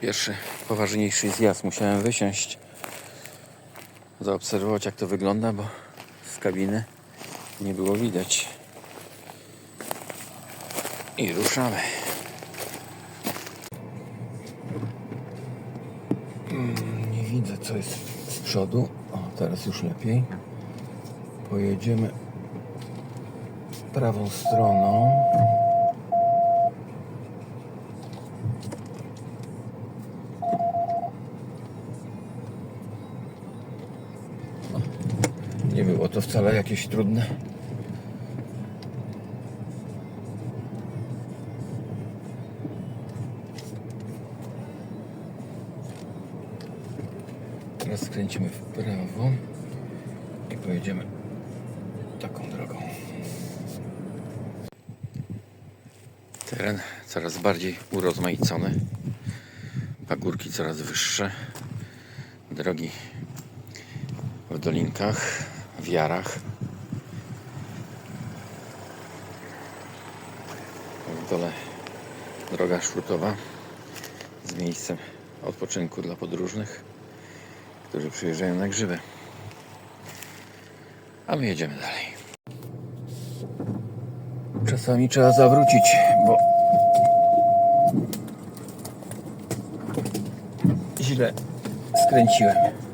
Pierwszy poważniejszy zjazd musiałem wysiąść, zaobserwować jak to wygląda, bo z kabiny nie było widać. I ruszamy. Mm, Nie widzę co jest z przodu. O, teraz już lepiej. Pojedziemy prawą stroną. Było to wcale jakieś trudne. Teraz skręcimy w prawo i pojedziemy taką drogą. Teren coraz bardziej urozmaicony. Pagórki coraz wyższe. Drogi w dolinkach, w jarach. W dole droga szrutowa z miejscem odpoczynku dla podróżnych, którzy przyjeżdżają na grzyby. A my jedziemy dalej. Czasami trzeba zawrócić, bo źle skręciłem.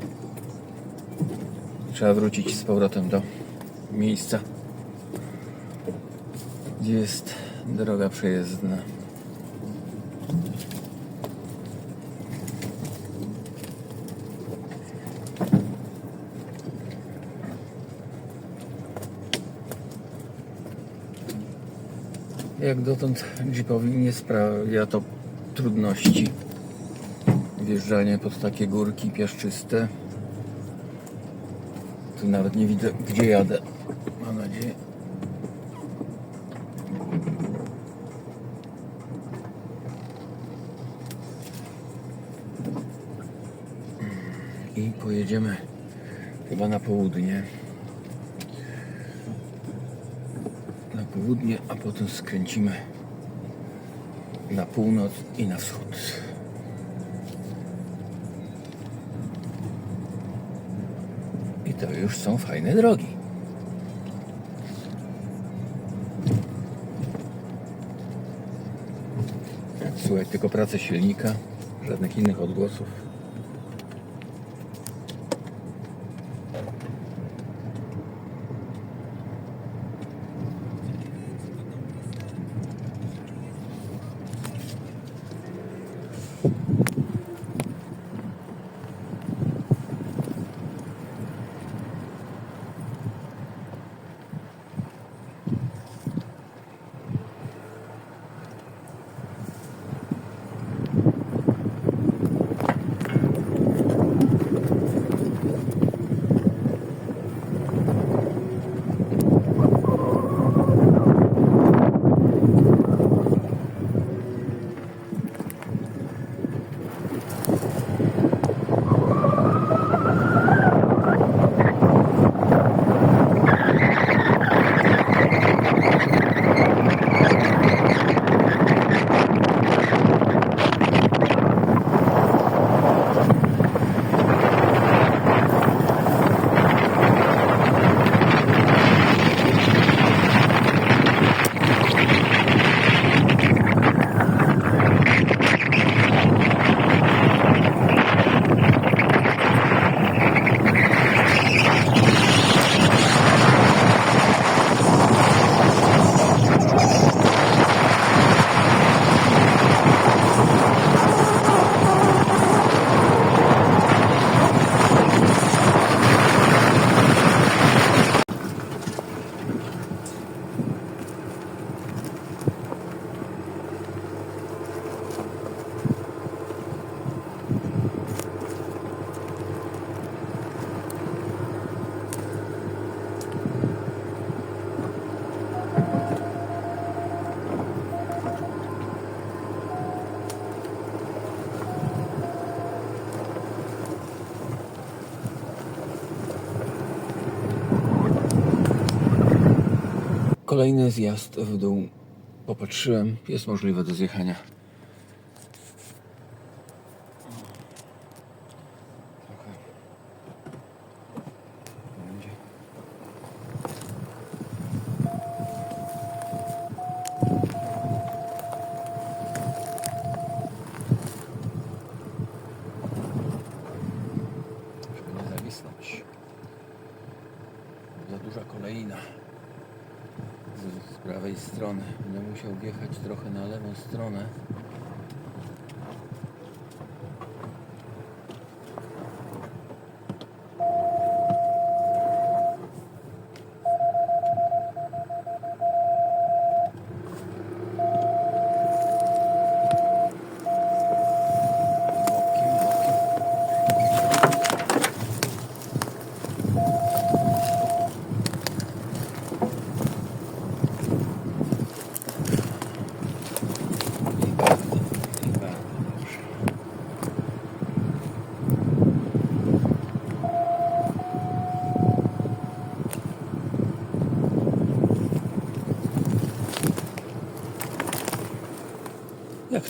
Trzeba wrócić z powrotem do miejsca, gdzie jest droga przejezdna. Jak dotąd jeepowi nie sprawia to trudności. Wjeżdżanie pod takie górki piaszczyste. Tu nawet nie widzę, gdzie jadę. Mam nadzieję. I pojedziemy chyba na południe. Na południe, a potem skręcimy na północ i na wschód. To już są fajne drogi. Słuchaj tylko pracy silnika, żadnych innych odgłosów. Kolejny zjazd w dół. Popatrzyłem, jest możliwe do zjechania. Za duża kolejna z, prawej strony. Będę musiał wjechać trochę na lewą stronę.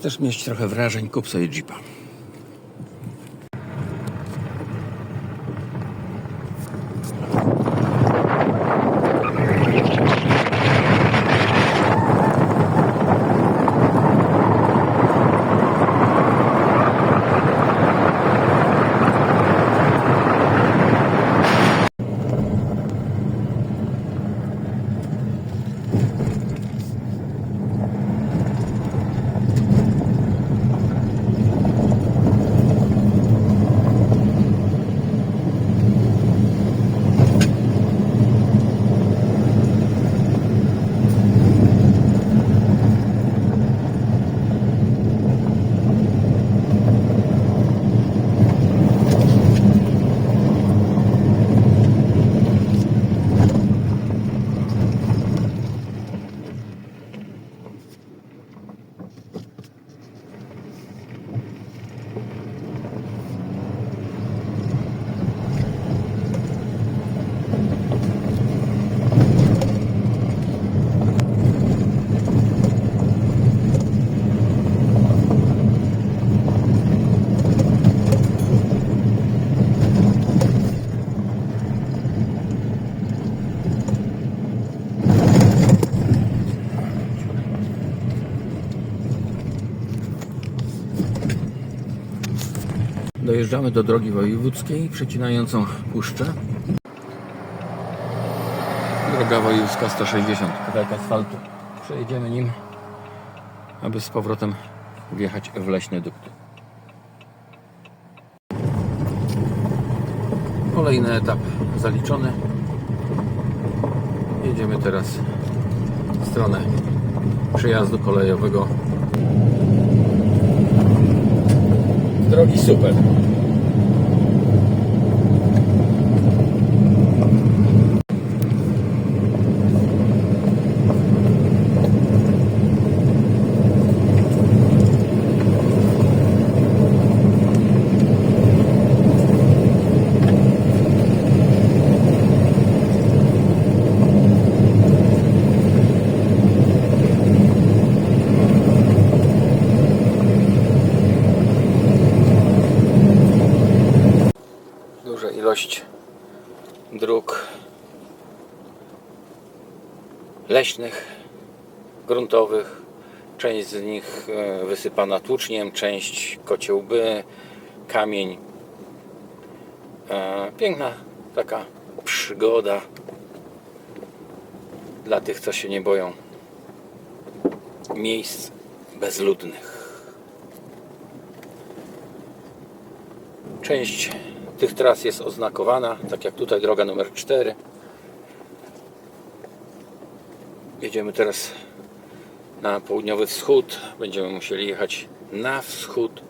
Chcesz mieć trochę wrażeń, kup sobie Jeepa. Dojeżdżamy do drogi wojewódzkiej, przecinającą puszczę. Droga wojewódzka 160, kawałek asfaltu. Przejedziemy nim, aby z powrotem wjechać w leśne dukty. Kolejny etap zaliczony. Jedziemy teraz w stronę przejazdu kolejowego. Drogi super. Duża ilość dróg leśnych, gruntowych. Część z nich e, wysypana tłuczniem, część kociołby, kamień. E, Piękna taka przygoda dla tych, co się nie boją miejsc bezludnych. Część tych tras jest oznakowana, tak jak tutaj droga numer 4. Jedziemy teraz na południowy wschód. Będziemy musieli jechać na wschód